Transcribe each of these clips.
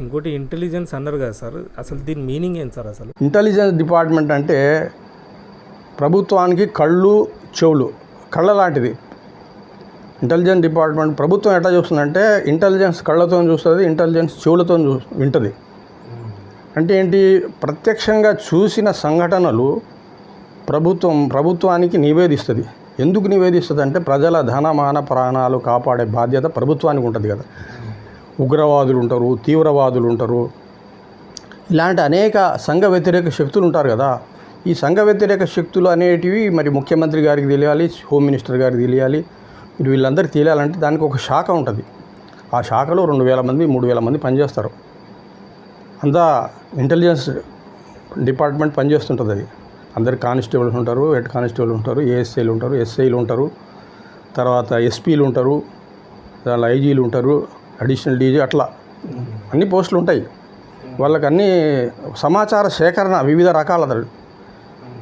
ఇంకోటి ఇంటెలిజెన్స్ అన్నారు కదా సార్ అసలు దీని మీనింగ్ ఏంటి సార్ అసలు? ఇంటెలిజెన్స్ డిపార్ట్మెంట్ అంటే ప్రభుత్వానికి కళ్ళు చెవులు కళ్ళ లాంటిది ఇంటెలిజెన్స్ డిపార్ట్మెంట్ ప్రభుత్వం ఎట్లా చూస్తుందంటే ఇంటెలిజెన్స్ కళ్ళతో చూస్తుంది ఇంటెలిజెన్స్ చెవులతో చూ వింటుంది. అంటే ఏంటి ప్రత్యక్షంగా చూసిన సంఘటనలు ప్రభుత్వం ప్రభుత్వానికి నివేదిస్తుంది. ఎందుకు నివేదిస్తుంది అంటే ప్రజల ధనమాన ప్రాణాలు కాపాడే బాధ్యత ప్రభుత్వానికి ఉంటుంది కదా. ఉగ్రవాదులు ఉంటారు తీవ్రవాదులు ఉంటారు ఇలాంటి అనేక సంఘ వ్యతిరేక శక్తులు ఉంటారు కదా. ఈ సంఘ వ్యతిరేక శక్తులు అనేటివి మరి ముఖ్యమంత్రి గారికి తెలియాలి హోమ్ మినిస్టర్ గారికి తెలియాలి. మీరు వీళ్ళందరికీ తెలియాలంటే దానికి ఒక శాఖ ఉంటుంది. ఆ శాఖలో రెండు వేల మంది మూడు వేల మంది పనిచేస్తారు. అంతా ఇంటెలిజెన్స్ డిపార్ట్మెంట్ పనిచేస్తుంటుంది అది. అందరు కానిస్టేబుల్స్ ఉంటారు హెడ్ కానిస్టేబుల్ ఉంటారు ఏఎస్ఐలు ఉంటారు ఎస్ఐలు ఉంటారు. తర్వాత ఎస్పీలు ఉంటారు దానిలో ఐజీలు ఉంటారు. అడిషనల్ డీజీ అట్లా. అన్ని పోస్టులు ఉంటాయి. వాళ్ళకి అన్ని సమాచార సేకరణ వివిధ రకాల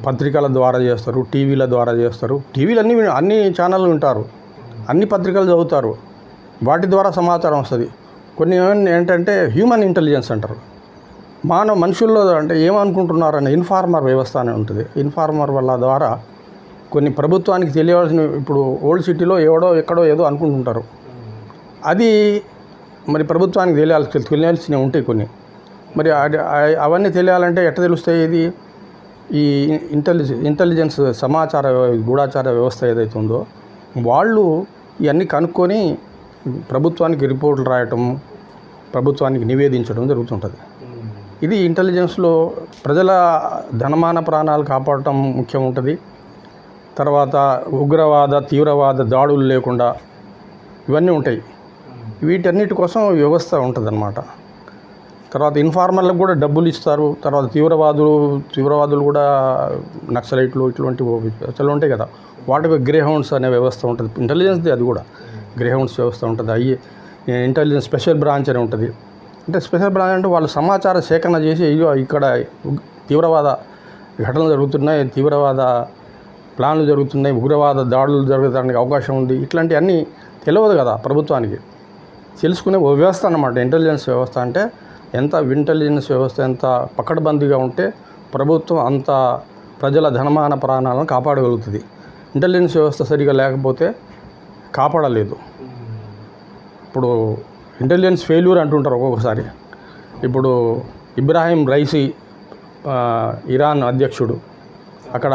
పత్రికల ద్వారా చేస్తారు టీవీల ద్వారా చేస్తారు. టీవీలు అన్ని అన్ని ఛానళ్ళు వింటారు. అన్ని పత్రికలు చదువుతారు. వాటి ద్వారా సమాచారం వస్తుంది. కొన్ని ఏంటంటే హ్యూమన్ ఇంటెలిజెన్స్ అంటారు. మానవ మనుషుల్లో అంటే ఏమనుకుంటున్నారనే ఇన్ఫార్మర్ వ్యవస్థ అని ఉంటుంది. ఇన్ఫార్మర్ వల్ల ద్వారా కొన్ని ప్రభుత్వానికి తెలియవలసిన ఇప్పుడు ఓల్డ్ సిటీలో ఎవడో ఎక్కడో ఏదో అనుకుంటుంటారు. అది మరి ప్రభుత్వానికి తెలియాల్సి తెలియాల్సినవి ఉంటాయి కొన్ని. మరి అవన్నీ తెలియాలంటే ఎట్ట తెలుస్తాయి ఇది? ఈ ఇంటెలిజెన్స్ ఇంటెలిజెన్స్ సమాచార గూఢాచార వ్యవస్థ ఏదైతే ఉందో వాళ్ళు ఇవన్నీ కనుక్కొని ప్రభుత్వానికి రిపోర్ట్లు రాయటం ప్రభుత్వానికి నివేదించడం జరుగుతుంటుంది. ఇది ఇంటెలిజెన్స్లో ప్రజల ధనమాన ప్రాణాలు కాపాడటం ముఖ్యం ఉంటుంది. తర్వాత ఉగ్రవాద తీవ్రవాద దాడులు లేకుండా ఇవన్నీ ఉంటాయి. వీటన్నిటి కోసం వ్యవస్థ ఉంటుందన్నమాట. తర్వాత ఇన్ఫార్మర్లకు కూడా డబ్బులు ఇస్తారు. తర్వాత తీవ్రవాదులు తీవ్రవాదులు కూడా నక్సలైట్లు ఇటువంటి వ్యవస్థలు ఉంటాయి కదా. వాటికి గ్రేహౌండ్స్ అనే వ్యవస్థ ఉంటుంది. ఇంటెలిజెన్స్ది అది కూడా. గ్రేహౌండ్స్ వ్యవస్థ ఉంటుంది. అయ్యి ఇంటెలిజెన్స్ స్పెషల్ బ్రాంచ్ అని ఉంటుంది. అంటే స్పెషల్ బ్రాంచ్ అంటే వాళ్ళు సమాచార సేకరణ చేసి అయ్యో ఇక్కడ తీవ్రవాద ఘటనలు జరుగుతున్నాయి తీవ్రవాద ప్లాన్లు జరుగుతున్నాయి ఉగ్రవాద దాడులు జరగడానికి అవకాశం ఉంది. ఇట్లాంటివన్నీ తెలియదు కదా ప్రభుత్వానికి. తెలుసుకునే ఓ వ్యవస్థ అన్నమాట ఇంటెలిజెన్స్ వ్యవస్థ. అంటే ఎంత ఇంటెలిజెన్స్ వ్యవస్థ ఎంత పకడ్బందీగా ఉంటే ప్రభుత్వం అంత ప్రజల ధనమాన ప్రాణాలను కాపాడగలుగుతుంది. ఇంటెలిజెన్స్ వ్యవస్థ సరిగా లేకపోతే కాపాడలేదు. ఇప్పుడు ఇంటెలిజెన్స్ ఫెయిల్యూర్ అంటుంటారు ఒక్కొక్కసారి. ఇప్పుడు ఇబ్రాహీం రైసీ ఇరాన్ అధ్యక్షుడు అక్కడ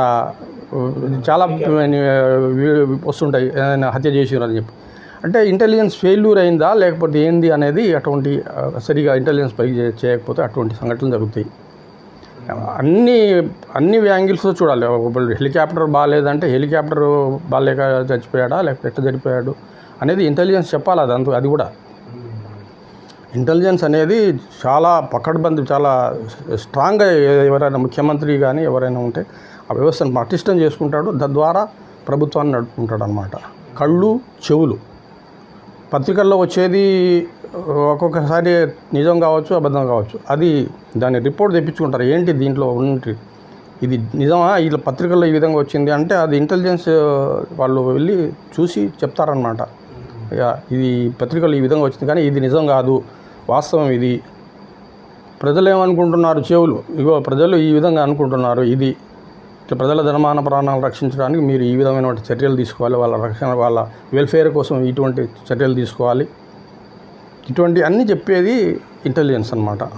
చాలా వస్తుంటాయి ఏదైనా హత్య చేసినారు అని చెప్పి. అంటే ఇంటెలిజెన్స్ ఫెయిల్యూర్ అయిందా లేకపోతే ఏంది అనేది అటువంటి సరిగా ఇంటెలిజెన్స్ పై చేయకపోతే అటువంటి సంఘటనలు జరుగుతాయి. అన్ని అన్ని యాంగిల్స్ చూడాలి. ఇప్పుడు హెలికాప్టర్ బాగాలేదంటే హెలికాప్టర్ బాగాలేక చచ్చిపోయాడా లేకపోతే ఎట్లా చనిపోయాడు అనేది ఇంటెలిజెన్స్ చెప్పాలి అది అంత అది కూడా. ఇంటెలిజెన్స్ అనేది చాలా పక్కడబంది చాలా స్ట్రాంగ్గా ఎవరైనా ముఖ్యమంత్రి కానీ ఎవరైనా ఉంటే ఆ వ్యవస్థను పటిష్టం చేసుకుంటాడు. తద్వారా ప్రభుత్వాన్ని నడుపుకుంటాడు అనమాట కళ్ళు చెవులు. పత్రికల్లో వచ్చేది ఒక్కొక్కసారి నిజం కావచ్చు అబద్ధం కావచ్చు. అది దాని రిపోర్ట్ తెప్పించుకుంటారు. ఏంటి దీంట్లో ఉంటి? ఇది నిజమా? ఇట్లా పత్రికల్లో ఈ విధంగా వచ్చింది అంటే అది ఇంటెలిజెన్స్ వాళ్ళు వెళ్ళి చూసి చెప్తారనమాట ఇది పత్రికలు ఈ విధంగా వచ్చింది కానీ ఇది నిజం కాదు. వాస్తవం ఇది. ప్రజలు ఏమనుకుంటున్నారు చెవులు. ఇగో ప్రజలు ఈ విధంగా అనుకుంటున్నారు. ఇది ప్రజల ధనమాన ప్రాణాలు రక్షించడానికి మీరు ఈ విధమైన చర్యలు తీసుకోవాలి. వాళ్ళ రక్షణ వాళ్ళ వెల్ఫేర్ కోసం ఇటువంటి చర్యలు తీసుకోవాలి. ఇటువంటి అన్నీ చెప్పేది ఇంటెలిజెన్స్ అన్నమాట.